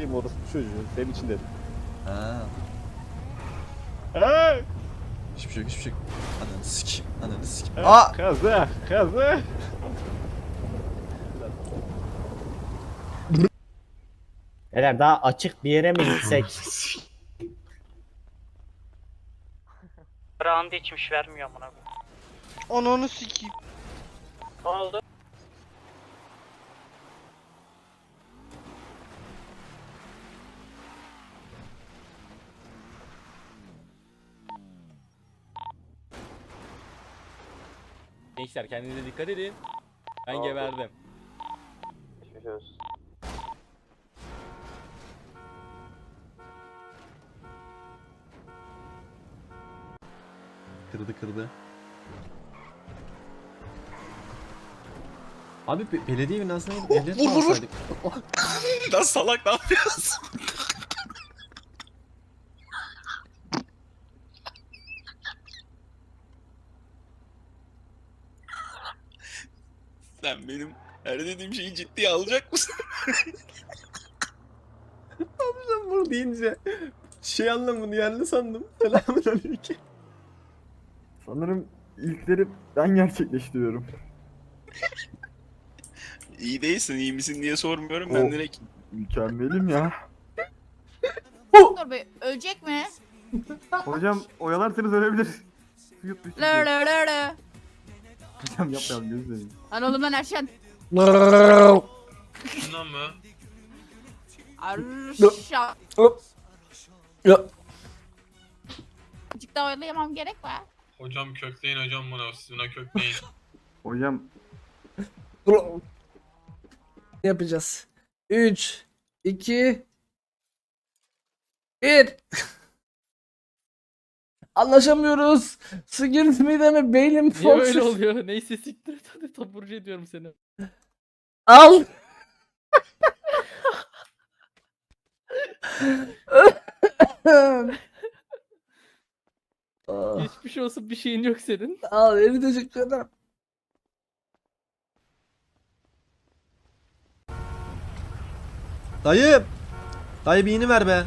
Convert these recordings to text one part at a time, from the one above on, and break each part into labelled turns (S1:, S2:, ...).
S1: bileyim orası çocuğu. Senin için dedim.
S2: Ha.
S1: Aa!
S2: Hiçbir şey yok hiçbir şey yok. Ananı sikeyim. Ananı sikeyim.
S1: Aa! Kaza! Kaza!
S3: Beyler daha açık bir yere mi gitsek?
S4: Round içmiş vermiyor amına koyayım.
S5: Ananı sikeyim.
S4: Ne oldu?
S6: Gençler kendinize dikkat edin. Ben geberdim.
S2: Kırdı kırdı. Abi be- belediye binasına gidip ehliyet mi
S5: vur, vur, vur.
S2: alsaydık?
S5: Lan salak ne yapıyorsun? Sen benim her dediğim şeyi ciddiye alacak mısın?
S2: Sen bunu deyince şey anlamını yerli sandım. Selamun aleyküm.
S7: Sanırım ilkleri ben gerçekleştiriyorum.
S5: İyi değilsin, iyi misin diye sormuyorum ben
S7: O-
S5: direkt.
S7: Mükemmelim ya.
S8: Dur be ölecek mi?
S7: Hocam oyalarsanız ölebilir. Yut düştü.
S8: Lö lö lö lö.
S7: Hocam yapmayalım gözünü seveyim.
S8: Lan oğlum lan Erşen.
S9: Bundan mı?
S8: Arşa.
S6: Ya.
S8: Azıcık daha oyalayamam gerek var.
S9: Hocam kökleyin hocam bunu. Siz buna kökleyin.
S7: Hocam
S10: Ne yapacağız? 3 2 1 Anlaşamıyoruz. Mı deme beynim
S6: Niye
S10: fox.
S6: böyle oluyor? Neyse siktir et hadi taburcu ediyorum seni.
S10: Al. Ah,
S6: Geçmiş olsun bir şeyin yok senin.
S10: Al beni teşekkür ederim.
S2: Dayı! Dayı bir ini ver be.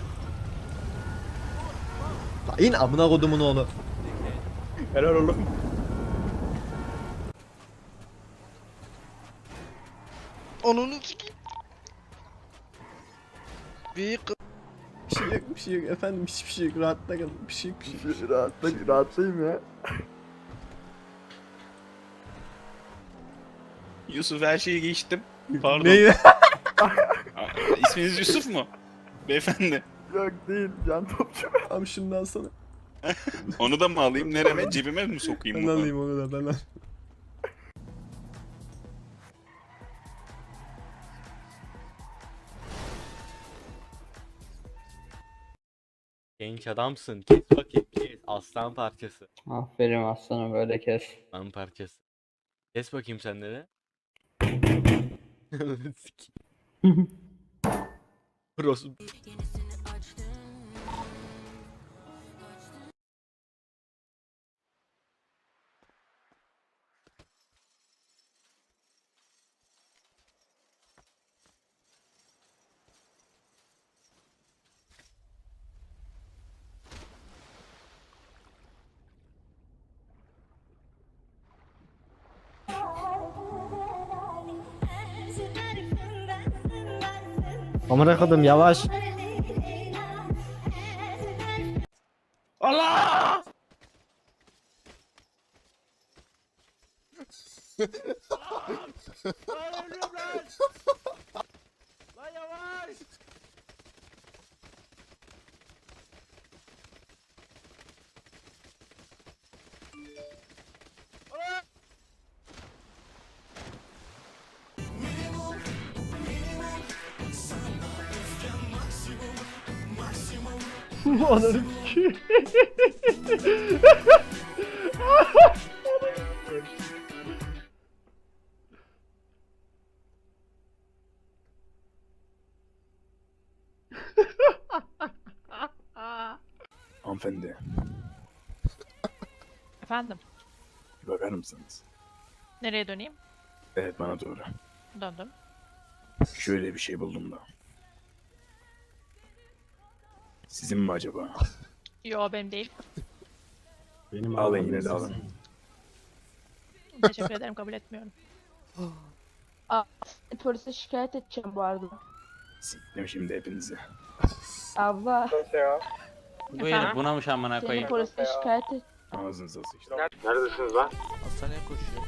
S2: İn amına kodumun oğlu.
S1: Helal oğlum.
S5: Sikeyim. Bir
S2: Bir şey yok bir şey yok efendim hiçbir şey yok rahatta kalın bir şey yok. Bir şey yok.
S7: rahatla, rahatlayayım ya.
S5: Yusuf her şeyi geçtim. Pardon.
S2: Neyi?
S5: Aa, İsminiz Yusuf mu? Beyefendi.
S7: Yok değil can topçu.
S2: Abi şunu alsana.
S5: Onu da mı alayım? Nereme? Cebime mi sokayım?
S2: Ben
S5: bunu?
S2: alayım onu da ben al.
S6: Genç adamsın. Kes bakayım kes. Aslan parçası.
S4: Aferin aslanım böyle kes.
S6: Aslan parçası. Kes bakayım sen de. Sikeyim.
S3: Amına kodum yavaş.
S5: Allah!
S1: Ananı.
S7: Hanımefendi
S8: Efendim
S7: bakar mısınız?
S8: nereye döneyim?
S7: Evet bana doğru.
S8: Döndüm.
S7: Şöyle bir şey buldum da.
S11: Sizin mi acaba?
S12: Yo benim değil.
S5: Benim
S11: Alın yine de alın.
S5: sizin.
S12: Teşekkür ederim kabul etmiyorum.
S13: Polise şikayet edeceğim bu arada.
S11: Siktim şimdi hepinizi.
S13: Abla
S12: Buyurun
S14: buna mı amına
S13: seni polise şikayet et.
S11: Ağzınıza sıçtım.
S4: Hastaneye koşuyor.